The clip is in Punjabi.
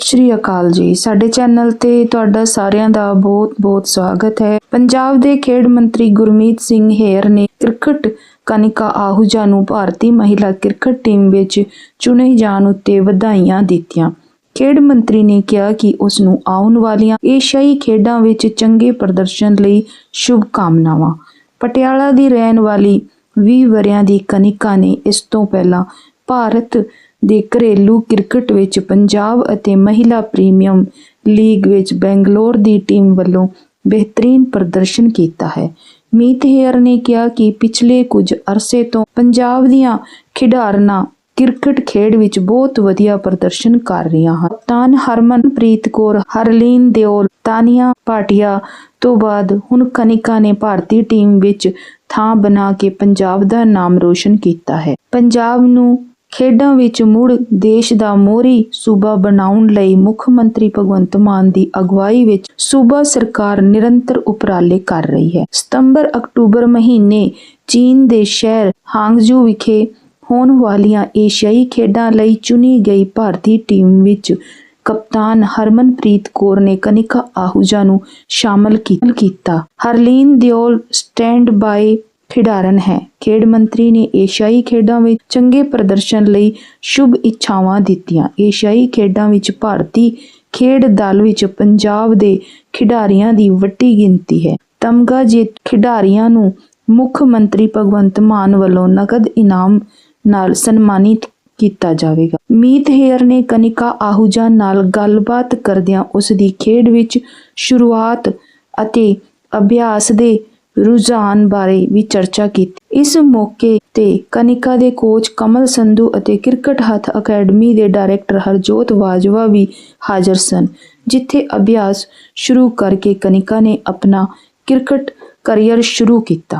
ਸ਼੍ਰੀ ਅਕਾਲ ਜੀ। ਸਾਡੇ ਚੈਨਲ ਤੇ ਤੁਹਾਡਾ ਸਾਰਿਆਂ ਦਾ ਬਹੁਤ-ਬਹੁਤ ਸਵਾਗਤ ਹੈ। ਪੰਜਾਬ ਦੇ ਖੇਡ ਮੰਤਰੀ ਗੁਰਮੀਤ ਸਿੰਘ ਹੇਰ ਨੇ ਕ੍ਰਿਕਟ ਕਨਿਕਾ ਆਹੂਜਾ ਨੂੰ ਭਾਰਤੀ ਮਹਿਲਾ ਕ੍ਰਿਕਟ ਟੀਮ ਵਿੱਚ ਚੁਣੇ ਜਾਣ ਉੱਤੇ ਵਧਾਈਆਂ ਦਿੱਤੀਆਂ। ਖੇਡ ਮੰਤਰੀ ਨੇ ਕਿਹਾ ਕਿ ਉਸ ਨੂੰ ਆਉਣ ਵਾਲੀਆਂ ਏਸ਼ੀਆਈ ਖੇਡਾਂ ਵਿੱਚ ਚੰਗੇ ਪ੍ਰਦਰਸ਼ਨ ਲਈ ਸ਼ੁਭ ਕਾਮਨਾਵਾਂ ਪਟਿਆਲਾ ਦੀ ਰਹਿਣ ਵਾਲੀ 20 ਵਰਿਆਂ ਦੀ ਕਨਿਕਾ ਨੇ ਇਸ ਤੋਂ ਪਹਿਲਾਂ ਭਾਰਤ ਦੇ ਘਰੇਲੂ ਕ੍ਰਿਕਟ ਵਿੱਚ ਪੰਜਾਬ ਅਤੇ ਮਹਿਲਾ ਪ੍ਰੀਮੀਅਮ ਲੀਗ ਵਿੱਚ ਬੈਂਗਲੌਰ ਦੀ ਟੀਮ ਵੱਲੋਂ ਬਿਹਤਰੀਨ ਪ੍ਰਦਰਸ਼ਨ ਕੀਤਾ ਹੈ। ਮੀਤ ਹੇਅਰ ਨੇ ਕਿਹਾ ਕਿ ਪਿਛਲੇ ਕੁਝ ਅਰਸੇ ਤੋਂ ਪੰਜਾਬ ਦੀਆਂ ਖਿਡਾਰਨਾਂ ਕ੍ਰਿਕਟ ਖੇਡ ਵਿੱਚ ਬਹੁਤ ਵਧੀਆ ਪ੍ਰਦਰਸ਼ਨ ਕਰ ਰਹੀਆਂ ਹਨ। ਕਪਤਾਨ ਹਰਮਨਪ੍ਰੀਤ ਕੌਰ, ਹਰਲੀਨ ਦਿਓਲ, ਤਾਨੀਆ ਭਾਟੀਆ ਤੋਂ ਬਾਅਦ ਹੁਣ ਕਨਿਕਾ ਨੇ ਭਾਰਤੀ ਟੀਮ ਵਿੱਚ ਥਾਂ ਬਣਾ ਕੇ ਪੰਜਾਬ ਦਾ ਨਾਮ ਰੋਸ਼ਨ ਕੀਤਾ ਹੈ। ਪੰਜਾਬ ਨੂੰ ਖੇਡਾਂ ਵਿੱਚ ਮੁੜ ਦੇਸ਼ ਦਾ ਮੋਹਰੀ ਸੂਬਾ ਬਣਾਉਣ ਲਈ ਮੁੱਖ ਮੰਤਰੀ ਭਗਵੰਤ ਮਾਨ ਦੀ ਅਗਵਾਈ ਵਿੱਚ ਸੂਬਾ ਸਰਕਾਰ ਨਿਰੰਤਰ ਉਪਰਾਲੇ ਕਰ ਰਹੀ ਹੈ। ਸਤੰਬਰ ਅਕਤੂਬਰ ਮਹੀਨੇ ਚੀਨ ਦੇ ਸ਼ਹਿਰ ਹਾਂਗਝੂ ਵਿਖੇ ਹੋਣ ਵਾਲੀਆਂ ਏਸ਼ੀਆਈ ਖੇਡਾਂ ਲਈ ਚੁਣੀ ਗਈ ਭਾਰਤੀ ਟੀਮ ਵਿੱਚ ਕਪਤਾਨ ਹਰਮਨਪ੍ਰੀਤ ਕੌਰ ਨੇ ਕਨਿਕਾ ਆਹੂਜਾ ਨੂੰ ਸ਼ਾਮਲ ਕੀਤਾ। ਹਰਲੀਨ ਦਿਓਲ ਸਟੈਂਡ ਬਾਈ ਖਿਡਾਰਨ ਹੈ। ਖੇਡ ਮੰਤਰੀ ਨੇ ਏਸ਼ੀਆਈ ਖੇਡਾਂ ਵਿੱਚ ਚੰਗੇ ਪ੍ਰਦਰਸ਼ਨ ਲਈ ਸ਼ੁਭ ਇੱਛਾਵਾਂ ਦਿੱਤੀਆਂ। ਏਸ਼ੀਆਈ ਖੇਡਾਂ ਵਿੱਚ ਭਾਰਤੀ ਖੇਡ ਦਲ ਵਿੱਚ ਪੰਜਾਬ ਦੇ ਖਿਡਾਰੀਆਂ ਦੀ ਵੱਡੀ ਗਿਣਤੀ ਹੈ। ਤਮਗਾ ਜੇਤੂ ਖਿਡਾਰੀਆਂ ਨੂੰ ਮੁੱਖ ਮੰਤਰੀ ਭਗਵੰਤ ਮਾਨ ਵੱਲੋਂ ਨਕਦ ਇਨਾਮ ਨਾਲ ਸਨਮਾਨਿਤ ਕੀਤਾ ਜਾਵੇਗਾ। ਮੀਤ ਹੇਅਰ ਨੇ ਕਨਿਕਾ ਆਹੂਜਾ ਨਾਲ ਗੱਲਬਾਤ ਕਰਦਿਆਂ ਉਸ ਦੀ ਖੇਡ ਵਿੱਚ ਸ਼ੁਰੂਆਤ ਅਤੇ ਅਭਿਆਸ ਦੇ ਰੁਝਾਨ ਬਾਰੇ ਵੀ ਚਰਚਾ ਕੀਤੀ। ਇਸ ਮੌਕੇ ਤੇ ਕਨਿਕਾ ਦੇ ਕੋਚ ਕਮਲ ਸੰਧੂ ਅਤੇ ਕ੍ਰਿਕਟ ਹੱਥ ਅਕੈਡਮੀ ਦੇ ਡਾਇਰੈਕਟਰ ਹਰਜੋਤ ਬਾਜਵਾ ਵੀ ਹਾਜ਼ਰ ਸਨ, ਜਿੱਥੇ ਅਭਿਆਸ ਸ਼ੁਰੂ ਕਰਕੇ ਕਨਿਕਾ ਨੇ ਆਪਣਾ ਕ੍ਰਿਕਟ ਕਰੀਅਰ ਸ਼ੁਰੂ ਕੀਤਾ।